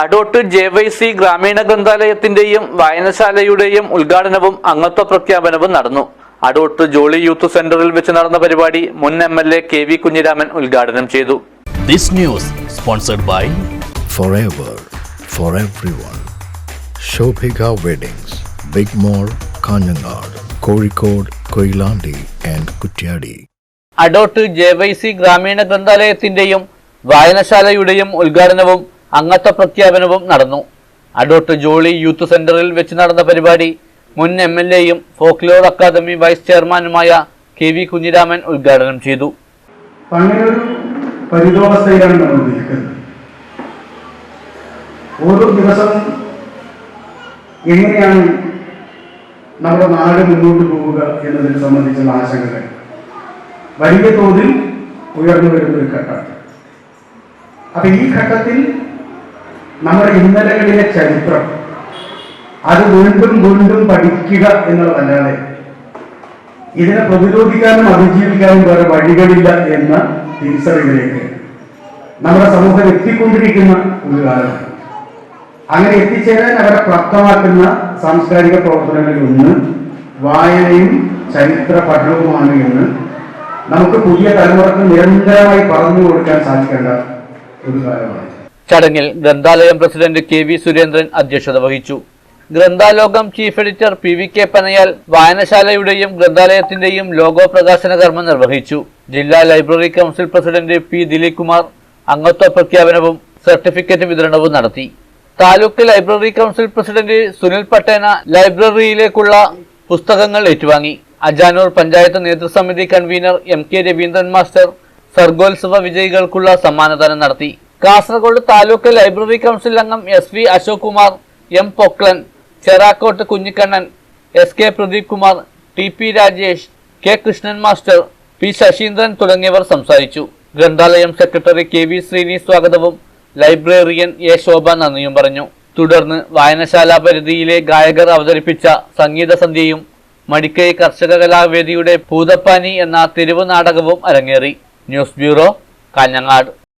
Adott J Y C ഗ്രാമീണ ഗ്രന്ഥാലയത്തിന്റെയും വായനശാലയുടെയും ഉദ്ഘാടനവും അംഗത്വ പ്രഖ്യാപനവും നടന്നു. അടോട്ട് ജോളി യൂത്ത് സെന്ററിൽ വെച്ച് നടന്ന പരിപാടി മുൻ M L A K V Kunhiraman ഉദ്ഘാടനം ചെയ്തു. This news sponsored by forever for everyone weddings big mall Kanhangad Kozhikode Koyilandy and Kuttiady Adot J Y C ഗ്രാമീണ ഗ്രന്ഥാലയത്തിന്റെയും വായനശാലയുടെയും ഉദ്ഘാടനവും അംഗത്വ പ്രഖ്യാപനവും നടന്നു. അഡോട്ട് ജോളി യൂത്ത് സെന്ററിൽ വെച്ച് നടന്ന പരിപാടി മുൻ എം എൽ എയും ഫോക്ലോർ അക്കാദമി വൈസ് ചെയർമാനുമായ കെ വി കുഞ്ഞിരാമൻ ഉദ്ഘാടനം ചെയ്തു. പരിതോവസ്ഥയിലാണ് നമ്മൾ നിൽക്കുന്നത് ഓരോ ദിവസവും എങ്ങനെയാണ് നമ്മുടെ നാട് മുന്നോട്ട് പോവുക എന്നതിനെ സംബന്ധിച്ചുള്ള ആശങ്കകൾ. വലിയ തോതിൽ ഉയർന്നു വരുന്ന ഒരു ഘട്ടം. അപ്പൊ ഈ ഘട്ടത്തിൽ നമ്മുടെ ഇന്നലകളിലെ ചരിത്രം. അത് വീണ്ടും വീണ്ടും പഠിക്കുക എന്നുള്ളതല്ലാതെ ഇതിനെ പ്രതിരോധിക്കാനും അതിജീവിക്കാനും വേറെ വഴികളില്ല എന്ന തിരിച്ചറിവിലേക്ക് നമ്മുടെ സമൂഹം എത്തിക്കൊണ്ടിരിക്കുന്ന ഒരു കാലമാണ് അങ്ങനെ എത്തിച്ചേരാൻ അവരെ പ്രാപ്തമാക്കുന്ന സാംസ്കാരിക പ്രവർത്തനങ്ങളിൽ ഒന്ന് വായനയും ചരിത്ര പഠനവുമാണ് എന്ന് നമുക്ക് പുതിയ തലമുറയ്ക്ക് നിരന്തരമായി പറഞ്ഞു കൊടുക്കാൻ സാധിക്കേണ്ട ഒരു കാലമാണ്. ചടങ്ങിൽ ഗ്രന്ഥാലയം പ്രസിഡന്റ് കെ വി സുരേന്ദ്രൻ അധ്യക്ഷത വഹിച്ചു. Granthalokam chief editor P V K Panayal വായനശാലയുടെയും ഗ്രന്ഥാലയത്തിന്റെയും ലോഗോ പ്രകാശന കർമ്മം നിർവഹിച്ചു. ജില്ലാ library council president P Dileep Kumar അംഗത്വ പ്രഖ്യാപനവും സർട്ടിഫിക്കറ്റ് വിതരണവും നടത്തി. Taluk library council president Sunil Pattena ലൈബ്രറിയിലേക്കുള്ള പുസ്തകങ്ങൾ ഏറ്റുവാങ്ങി. Ajanur panchayat നേതൃസമിതി convener M K Raveendran master സർഗോത്സവ വിജയികൾക്കുള്ള സമ്മാനദാനം നടത്തി. കാസർഗോഡ് താലൂക്ക് ലൈബ്രറി കൗൺസിൽ അംഗം S V Ashok Kumar M Poklan Cherakkot Kunhikannan S K Pradeep Kumar T P Rajesh K Krishnan master P Sasheendran തുടങ്ങിയവർ സംസാരിച്ചു. ഗ്രന്ഥാലയം secretary K V Sreeni സ്വാഗതവും ലൈബ്രറിയൻ എ ശോഭ നന്ദിയും പറഞ്ഞു. തുടർന്ന് വായനശാല പരിധിയിലെ ഗായകർ അവതരിപ്പിച്ച സംഗീത സന്ധ്യയും മടിക്കൈ കർഷക കലാവേദിയുടെ ഭൂതപ്പാനി എന്ന തെരുവ് നാടകവും അരങ്ങേറി. News bureau Kanhangad.